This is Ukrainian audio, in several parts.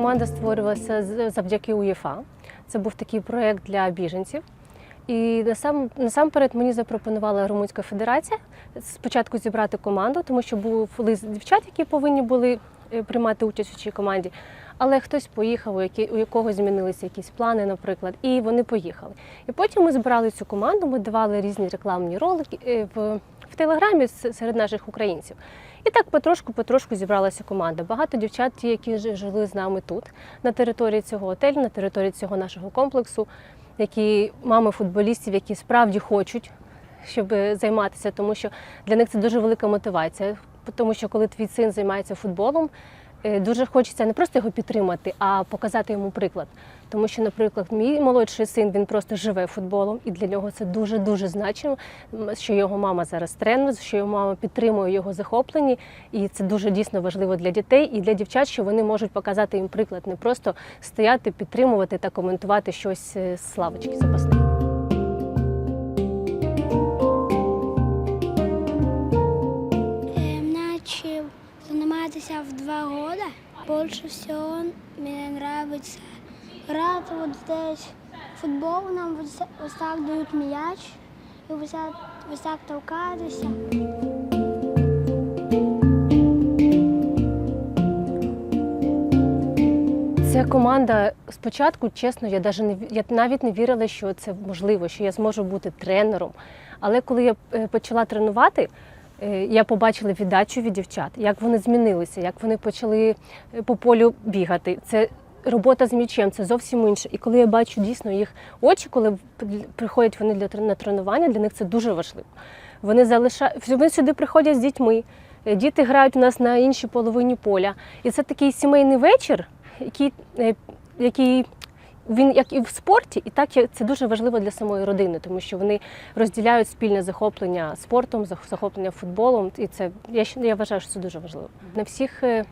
команда створювалася завдяки УЄФА. Це був такий проєкт для біженців. І насам, насамперед мені запропонувала Румунська федерація спочатку зібрати команду, тому що був лист дівчат, які повинні були е, приймати участь у цій команді. Але хтось поїхав, у, які, у якого змінилися якісь плани, наприклад, і вони поїхали. І потім ми збирали цю команду, ми давали різні рекламні ролики е, в, в телеграмі серед наших українців. І так потрошку-потрошку зібралася команда. Багато дівчат, ті, які жили з нами тут, на території цього готелю, на території цього нашого комплексу, які мами футболістів, які справді хочуть, щоб займатися, тому що для них це дуже велика мотивація. Тому що коли твій син займається футболом, е, дуже хочеться не просто його підтримати, а показати йому приклад. Тому що, наприклад, мій молодший син він просто живе футболом, і для нього це дуже дуже значимо, що його мама зараз тренер, що його мама підтримує його захоплені, і це дуже дійсно важливо для дітей і для дівчат, що вони можуть показати їм приклад, не просто стояти, підтримувати та коментувати щось е, з славочки запасної. Заниматься в два года. Больше всего мне нравится играть вот здесь. Футбол нам вот так дают мяч. И вот так, вот так. Ця команда спочатку, чесно, я навіть не я навіть не вірила, що це можливо, що я зможу бути тренером. Але коли я е, почала тренувати, я побачила віддачу від дівчат, як вони змінилися, як вони почали е, по полю бігати. Це робота з м'ячем, це зовсім інше. І коли я бачу дійсно їх очі, коли приходять вони для на тренування, для них це дуже важливо. Вони залишають вони сюди приходять з дітьми. е, Діти грають у нас на іншій половині поля. І це такий сімейний вечір, який, е, який він як і в спорті, і так це дуже важливо для самої родини, тому що вони розділяють спільне захоплення спортом, зах- захоплення футболом. І це я я вважаю, що це дуже важливо. На всіх е,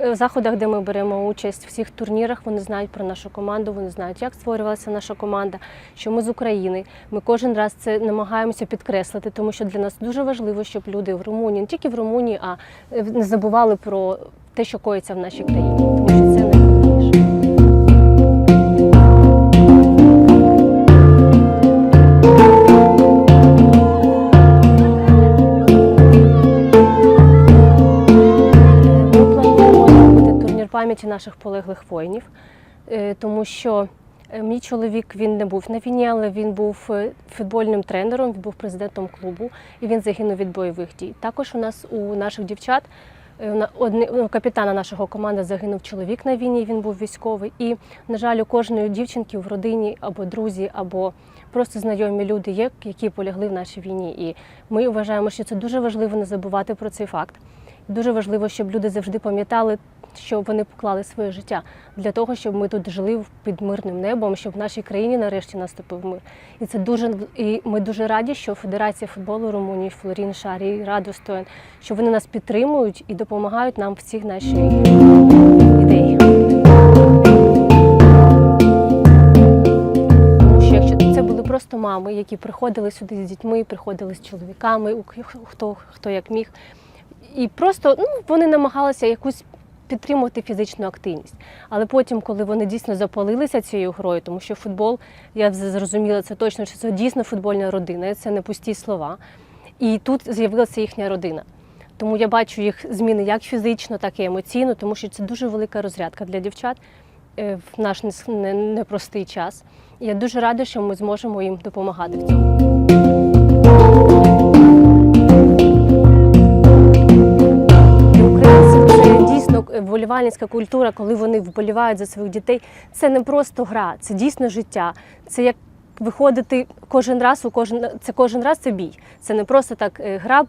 е, заходах, де ми беремо участь, всіх турнірах, вони знають про нашу команду, вони знають, як створювалася наша команда, що ми з України. Ми кожен раз це намагаємося підкреслити, тому що для нас дуже важливо, щоб люди в Румунії, не тільки в Румунії, а е, не забували про те, що коїться в нашій країні, тому що це найголовніше. Пам'яті наших полеглих воїнів, е, тому що е, мій чоловік він не був на війні, але він був е, футбольним тренером, він був президентом клубу і він загинув від бойових дій. Також у нас у наших дівчат. ну, капітана нашого команди загинув чоловік на війні, він був військовий. І, на жаль, у кожної дівчинки в родині або друзі, або просто знайомі люди є, які полягли в нашій війні. І ми вважаємо, що це дуже важливо не забувати про цей факт. Дуже важливо, щоб люди завжди пам'ятали, що вони поклали своє життя для того, щоб ми тут жили під мирним небом, щоб в нашій країні нарешті наступив мир. І це дуже і ми дуже раді, що Федерація футболу Румунії, Флорін Шарі, Радостоен, що вони нас підтримують і допомагають нам в цій нашій ідеї. Просто мами, які приходили сюди з дітьми, приходили з чоловіками, хто, хто як міг. І просто ну, вони намагалися якусь підтримувати фізичну активність. Але потім, коли вони дійсно запалилися цією грою, тому що футбол, я зрозуміла це точно, що це дійсно футбольна родина, це не пусті слова. І тут з'явилася їхня родина. Тому я бачу їх зміни як фізично, так і емоційно, тому що це дуже велика розрядка для дівчат е, в наш непростий час. І я дуже рада, що ми зможемо їм допомагати в цьому. Вболівальницька культура, коли вони вболівають за своїх дітей. Це не просто гра, це дійсно життя. Це як виходити кожен раз у кожен це кожен раз це бій. Це не просто так е, гра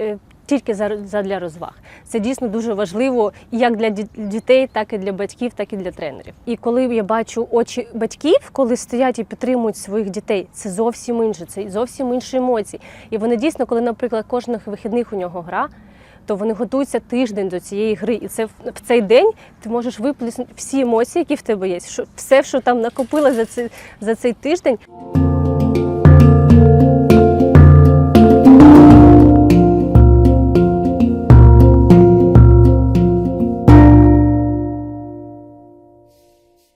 е, тільки за, для розваг. Це дійсно дуже важливо як для дітей, так і для батьків, так і для тренерів. І коли я бачу очі батьків, коли стоять і підтримують своїх дітей, це зовсім інше, це зовсім інші емоції. І вони дійсно, коли, наприклад, кожних вихідних у нього гра то вони готуються тиждень до цієї гри. І це в цей день ти можеш виплеснути всі емоції, які в тебе є. Що все, що там накопило за цей за цей тиждень.